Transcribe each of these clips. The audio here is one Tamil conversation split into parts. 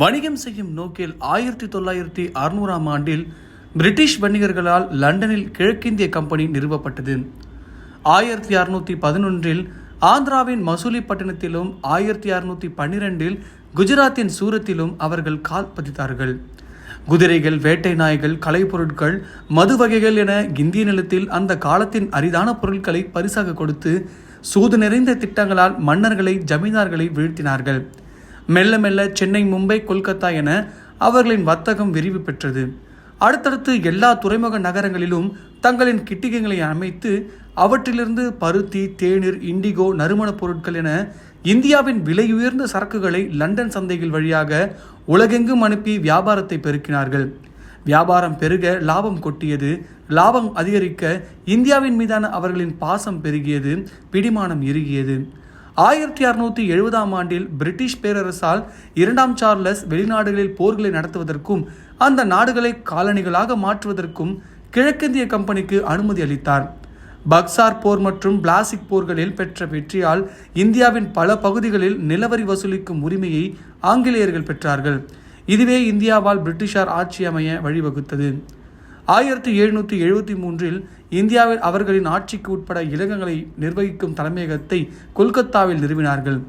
வணிகம் செய்யும் நோக்கில் ஆயிரத்தி தொள்ளாயிரத்தி அறுநூறாம் ஆண்டில் பிரிட்டிஷ் வணிகர்களால் லண்டனில் கிழக்கிந்திய கம்பெனி நிறுவப்பட்டது. ஆயிரத்தி அறுநூற்றி பதினொன்றில் ஆந்திராவின் மசூலிப்பட்டினத்திலும் ஆயிரத்தி அறுநூற்றி பன்னிரெண்டில் குஜராத்தின் சூரத்திலும் அவர்கள் கால் பதித்தார்கள். குதிரைகள் வேட்டை நாய்கள் கலைப்பொருட்கள் மது வகைகள் என இந்திய நிலத்தில் அந்த காலத்தின் அரிதான பொருட்களை பரிசாக கொடுத்து சூது நிறைந்த திட்டங்களால் மன்னர்களை ஜமீன்தார்களை வீழ்த்தினார்கள். மெல்ல மெல்ல சென்னை மும்பை கொல்கத்தா என அவர்களின் வர்த்தகம் விரிவு பெற்றது. அடுத்தடுத்து எல்லா துறைமுக நகரங்களிலும் தங்களின் கிட்டிகங்களை அமைத்து அவற்றிலிருந்து பருத்தி தேநீர் இண்டிகோ நறுமணப் பொருட்கள் என இந்தியாவின் விலையுயர்ந்த சரக்குகளை லண்டன் சந்தைகள் வழியாக உலகெங்கும் அனுப்பி வியாபாரத்தை பெருக்கினார்கள். வியாபாரம் பெருக லாபம் கொட்டியது. லாபம் அதிகரிக்க இந்தியாவின் மீதான அவர்களின் பாசம் பெருகியது. பிடிமானம் இறுகியது. ஆயிரத்தி அறுநூத்தி எழுபதாம் ஆண்டில் பிரிட்டிஷ் பேரரசால் இரண்டாம் சார்லஸ் வெளிநாடுகளில் போர்களை நடத்துவதற்கும் அந்த நாடுகளை காலனிகளாக மாற்றுவதற்கும் கிழக்கிந்திய கம்பெனிக்கு அனுமதி அளித்தார். பக்சார் போர் மற்றும் பிளாசிக் போர்களில் பெற்ற வெற்றியால் இந்தியாவின் பல பகுதிகளில் நிலவரி வசூலிக்கும் உரிமையை ஆங்கிலேயர்கள் பெற்றார்கள். இதுவே இந்தியாவால் பிரிட்டிஷார் ஆட்சி அமைய வழிவகுத்தது. ஆயிரத்தி எழுநூற்றி எழுபத்தி மூன்றில் இந்தியாவில் அவர்களின் ஆட்சிக்கு உட்பட இலங்கங்களை நிர்வகிக்கும் தலைமையகத்தை கொல்கத்தாவில் நிறுவினார்கள்.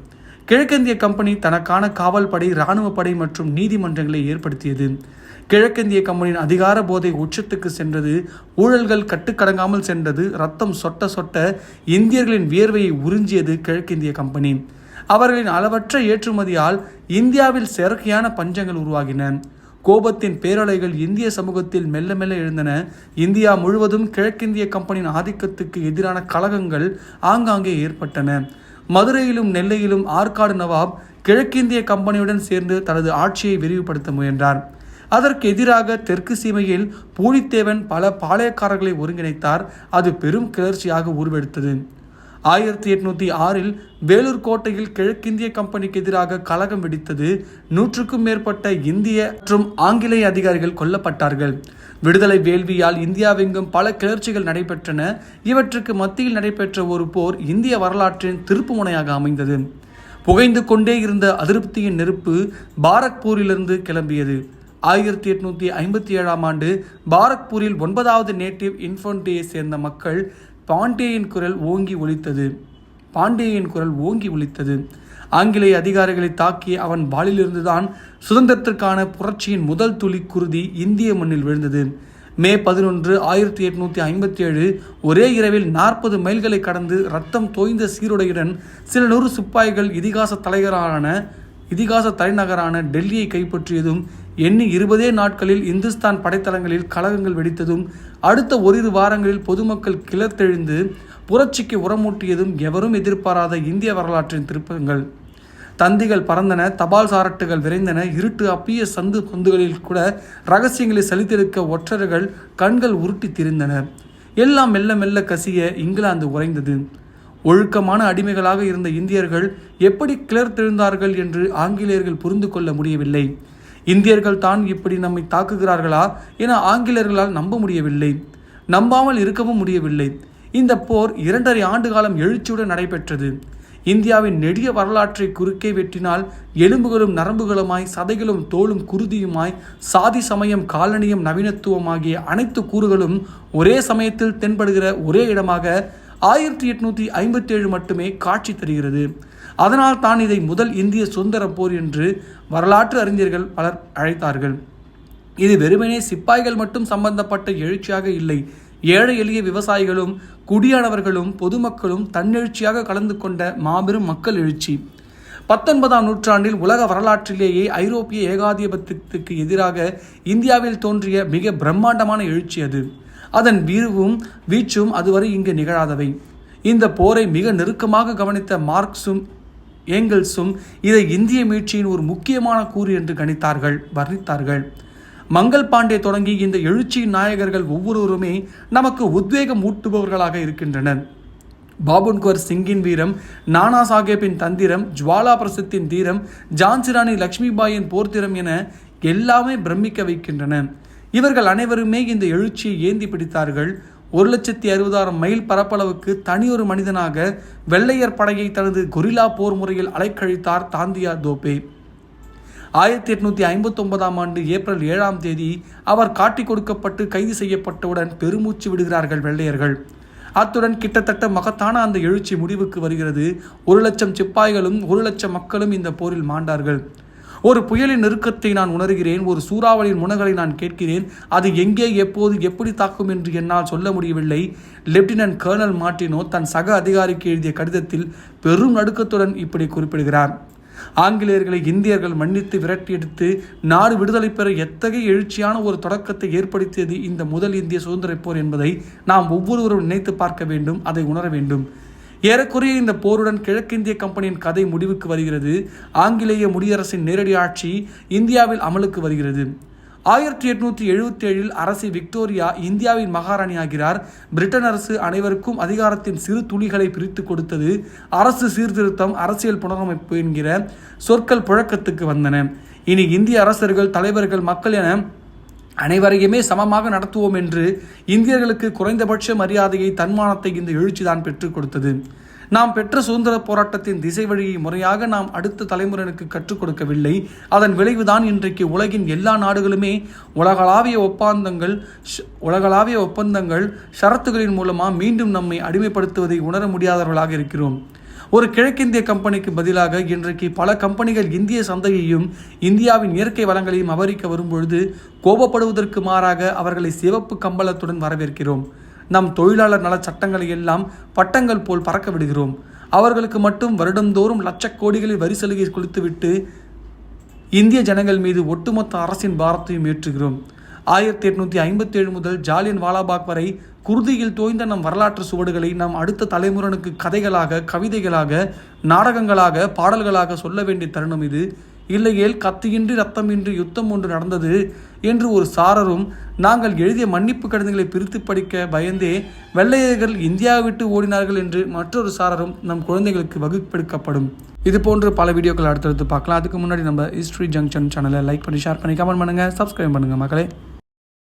கிழக்கிந்திய கம்பெனி தனக்கான காவல் படை இராணுவ படை மற்றும் நீதிமன்றங்களை ஏற்படுத்தியது. கிழக்கிந்திய கம்பெனியின் அதிகார போதை உச்சத்துக்கு சென்றது ஊழல்கள் கட்டுக்கடங்காமல் சென்றது ரத்தம் சொட்ட சொட்ட இந்தியர்களின் வியர்வையை உறிஞ்சியது கிழக்கிந்திய கம்பெனி. அவர்களின் அளவற்ற ஏற்றுமதியால் இந்தியாவில் செயற்கையான பஞ்சங்கள் உருவாகின. கோபத்தின் பேரலைகள் இந்திய சமூகத்தில் மெல்ல மெல்ல எழுந்தன. இந்தியா முழுவதும் கிழக்கிந்திய கம்பெனியின் ஆதிக்கத்துக்கு எதிரான கழகங்கள் ஆங்காங்கே ஏற்பட்டன. மதுரையிலும் நெல்லையிலும் ஆற்காடு நவாப் கிழக்கிந்திய கம்பெனியுடன் சேர்ந்து தனது ஆட்சியை விரிவுபடுத்த முயன்றார். அதற்கு எதிராக தெற்கு சீமையில் பூலித்தேவன் பல பாளையக்காரர்களை ஒருங்கிணைத்தார். அது பெரும் கிளர்ச்சியாக உருவெடுத்தது. ஆயிரத்தி எட்நூத்தி ஆறில் வேலூர் கோட்டையில் கிழக்கிந்திய கம்பெனிக்கு எதிராக கலகம் வெடித்தது நூற்றுக்கும் மேற்பட்ட இந்திய மற்றும் ஆங்கிலேய அதிகாரிகள் கொல்லப்பட்டார்கள். விடுதலை வேள்வியால் இந்தியாவெங்கும் பல கிளர்ச்சிகள் நடைபெற்றன. இவற்றுக்கு மத்தியில் நடைபெற்ற ஒரு போர் இந்திய வரலாற்றின் திருப்புமுனையாக அமைந்தது. புகைந்து கொண்டே இருந்த அதிருப்தியின் நெருப்பு பாரக்பூரிலிருந்து கிளம்பியது. ஆயிரத்தி எட்நூத்தி ஐம்பத்தி ஏழாம் ஆண்டு பாரக்பூரில் ஒன்பதாவது நேட்டிவ் இன்ஃபன்ட்ரியை சேர்ந்த மக்கள் பாண்டியன் குரல் ஓங்கி ஒலித்தது. பாண்டியன் குரல் ஓங்கி ஒலித்தது. ஆங்கிலேய அதிகாரிகளை தாக்கி அவன் பாலிலிருந்துதான் சுதந்திரத்திற்கான புரட்சியின் முதல் துளி குருதி இந்திய மண்ணில் விழுந்தது. மே பதினொன்று ஆயிரத்தி எட்நூற்றி ஐம்பத்தி ஏழு ஒரே இரவில் நாற்பது மைல்களை கடந்து ரத்தம் தோய்ந்த சீருடையுடன் சில நூறு சிப்பாய்கள் இதிகாச தலைவரான இதிகாச தலைநகரான டெல்லியை கைப்பற்றியதும் எண்ணி இருபதே நாட்களில் இந்துஸ்தான் படைத்தளங்களில் கலகங்கள் வெடித்ததும் அடுத்த ஓரிரு வாரங்களில் பொதுமக்கள் கிளர்த்தெழுந்து புரட்சிக்கு உரமூட்டியதும் எவரும் எதிர்பாராத இந்திய வரலாற்றின் திருப்பங்கள். தந்திகள் பறந்தன தபால் சாரட்டுகள் விரைந்தன இருட்டு அப்பிய சந்து பொந்துகளில் கூட ரகசியங்களை செலுத்திருக்க ஒற்றர்கள் கண்கள் உருட்டி திரிந்தன. எல்லாம் மெல்ல மெல்ல கசிய இங்கிலாந்து உறைந்தது. ஒழுக்கமான அடிமைகளாக இருந்த இந்தியர்கள் எப்படி கிளர்த்தெழுந்தார்கள் என்று ஆங்கிலேயர்கள் புரிந்து கொள்ள முடியவில்லை. இந்தியர்கள் தான் இப்படி நம்மை தாக்குகிறார்களா என ஆங்கிலேயர்களால் நம்ப முடியவில்லை. நம்பாமல் இருக்கவும் முடியவில்லை. இந்த போர் இரண்டரை ஆண்டு காலம் எழுச்சியுடன் நடைபெற்றது. இந்தியாவின் நெடிய வரலாற்றை குறுக்கே வெட்டினால் எலும்புகளும் நரம்புகளுமாய் சதைகளும் தோளும் குருதியுமாய் சாதி சமயம் காலனியம் நவீனத்துவம் ஆகிய அனைத்து கூறுகளும் ஒரே சமயத்தில் தென்படுகிற ஒரே இடமாக ஆயிரத்தி எட்நூத்தி ஐம்பத்தி ஏழு மட்டுமே காட்சி தருகிறது. அதனால் தான் இதை முதல் இந்திய சுதந்திர போர் என்று வரலாற்று அறிஞர்கள் பலர் அழைத்தார்கள். இது வெறுமனே சிப்பாய்கள் மட்டும் சம்பந்தப்பட்ட எழுச்சியாக இல்லை. ஏழை எளிய விவசாயிகளும் குடியானவர்களும் பொதுமக்களும் தன்னெழுச்சியாக கலந்து கொண்ட மாபெரும் மக்கள் எழுச்சி. பத்தொன்பதாம் நூற்றாண்டில் உலக வரலாற்றிலேயே ஐரோப்பிய ஏகாதிபத்தியத்துக்கு எதிராக இந்தியாவில் தோன்றிய மிக பிரம்மாண்டமான எழுச்சி அது. அதன் வீழ்வும் வீச்சும் அதுவரை இங்கு நிகழாதவை. இந்த போரை மிக நெருக்கமாக கவனித்த மார்க்ஸும் ஏங்கல்ஸும் இதை இந்திய மீட்சியின் ஒரு முக்கியமான கூறு என்று கணித்தார்கள் வர்ணித்தார்கள். மங்கள் பாண்டே தொடங்கி இந்த எழுச்சியின் நாயகர்கள் ஒவ்வொருவருமே நமக்கு உத்வேகம் ஊட்டுபவர்களாக இருக்கின்றனர். பாபுன்கர் சிங்கின் வீரம் நானா சாஹேப்பின் தந்திரம் ஜுவாலா பிரசத்தின் தீரம் ஜான்சிராணி லக்ஷ்மிபாயின் போர்த்திரம் என எல்லாமே பிரமிக்க வைக்கின்றன. இவர்கள் அனைவருமே இந்த எழுச்சியை ஏந்தி பிடித்தார்கள். ஒரு லட்சத்தி அறுபதாயிரம் மைல் பரப்பளவுக்கு தனியொரு மனிதனாக வெள்ளையர் படையை தனது கொரில்லா போர் முறையில் அலைக்கழித்தார் தாந்தியா தோபே ஆயிரத்தி எட்நூத்தி ஐம்பத்தி ஒன்பதாம் ஆண்டு ஏப்ரல் ஏழாம் தேதி அவர் காட்டிக் கொடுக்கப்பட்டு கைது செய்யப்பட்டவுடன் பெருமூச்சு விடுகிறார்கள் வெள்ளையர்கள். அத்துடன் கிட்டத்தட்ட மகத்தான அந்த எழுச்சி முடிவுக்கு வருகிறது. ஒரு லட்சம் சிப்பாய்களும் ஒரு லட்சம் மக்களும் இந்த போரில் மாண்டார்கள். ஒரு புயலின் நெருக்கத்தை நான் உணர்கிறேன் ஒரு சூறாவளியின் முனங்களை நான் கேட்கிறேன் அது எங்கே எப்போது எப்படி தாக்கும் என்று என்னால் சொல்ல முடியவில்லை. லெப்டினன்ட் கர்னல் மார்டினோ தன் சக அதிகாரிக்கு எழுதிய கடிதத்தில் பெரும் நடுக்கத்துடன் இப்படி குறிப்பிடுகிறார். ஆங்கிலேயர்களை இந்தியர்கள் மன்னித்து விரட்டியெடுத்து நாடு விடுதலை பெற எத்தகைய எழுச்சியான ஒரு தொடக்கத்தை ஏற்படுத்தியது இந்த முதல் இந்திய சுதந்திரப் போர் என்பதை நாம் ஒவ்வொருவரும் நினைத்து பார்க்க வேண்டும் அதை உணர வேண்டும். ஏறக்குறைய இந்த போருடன் கிழக்கிந்திய கம்பெனியின் கதை முடிவுக்கு வருகிறது. ஆங்கிலேய முடியரசின் நேரடி ஆட்சி இந்தியாவில் அமலுக்கு வருகிறது. ஆயிரத்தி எட்நூற்றி எழுபத்தி ஏழில் அரசி விக்டோரியா இந்தியாவின் மகாராணி ஆகிறார் பிரிட்டன் அரசு அனைவருக்கும் அதிகாரத்தின் சிறு துளிகளை பிரித்து கொடுத்தது. அரசு சீர்திருத்தம் அரசியல் புனரமைப்பு என்கிற சொற்கள் புழக்கத்துக்கு வந்தன. இனி இந்திய அரசர்கள் தலைவர்கள் மக்கள் என அனைவரையுமே சமமாக நடத்துவோம் என்று இந்தியர்களுக்கு குறைந்தபட்ச மரியாதையை தன்மானத்தை இந்த எழுச்சிதான் பெற்றுக் கொடுத்தது. நாம் பெற்ற சுதந்திர போராட்டத்தின் திசை வழியை முறையாக நாம் அடுத்த தலைமுறையினருக்கு கற்றுக் கொடுக்கவில்லை. அதன் விளைவுதான் இன்றைக்கு உலகின் எல்லா நாடுகளுமே உலகளாவிய ஒப்பந்தங்கள் உலகளாவிய ஒப்பந்தங்கள் ஷரத்துகளின் மூலமாக மீண்டும் நம்மை அடிமைப்படுத்துவதை உணர முடியாதவர்களாக இருக்கிறோம். ஒரு கிழக்கிந்திய கம்பெனிக்கு பதிலாக இன்றைக்கு பல கம்பெனிகள் இந்திய சந்தையையும் இந்தியாவின் இயற்கை வளங்களையும் அபகரிக்க வரும்பொழுது கோபப்படுவதற்கு மாறாக அவர்களை சிவப்பு கம்பளத்துடன் வரவேற்கிறோம். நம் தொழிலாளர் நல சட்டங்களை எல்லாம் பட்டங்கள் போல் பறக்க விடுகிறோம். அவர்களுக்கு மட்டும் வருடந்தோறும் லட்சக்கோடிகளில் வரி சலுகை கொடுத்துவிட்டு இந்திய ஜனங்கள் மீது ஒட்டுமொத்த அரசின் பாரத்தையும் ஏற்றுகிறோம். ஆயிரத்தி எட்நூற்றி ஐம்பத்தி ஏழு முதல் ஜாலியன் வாலாபாக் வரை குருதியில் தோய்ந்த நம் வரலாற்று சுவடுகளை நாம் அடுத்த தலைமுறனுக்கு கதைகளாக கவிதைகளாக நாடகங்களாக பாடல்களாக சொல்ல வேண்டிய தருணம் இது. இல்லையேல் கத்தியின்றி ரத்தமின்றி யுத்தம் ஒன்று நடந்தது என்று ஒரு சாரரும் நாங்கள் எழுதிய மன்னிப்பு கடிதங்களை பிரித்து படிக்க பயந்தே வெள்ளையர்கள் இந்தியாவை விட்டு ஓடினார்கள் என்று மற்றொரு சாரரும் நம் குழந்தைகளுக்கு வகுப்பெடுக்கப்படும். இது போன்று பல வீடியோக்கள் அடுத்தடுத்து பார்க்கலாம். அதுக்கு முன்னாடி நம்ம ஹிஸ்ட்ரி ஜங்ஷன் சேனலை லைக் பண்ணி ஷேர் பண்ணி கமெண்ட் பண்ணுங்கள் சப்ஸ்கிரைப் பண்ணுங்கள் மக்களே.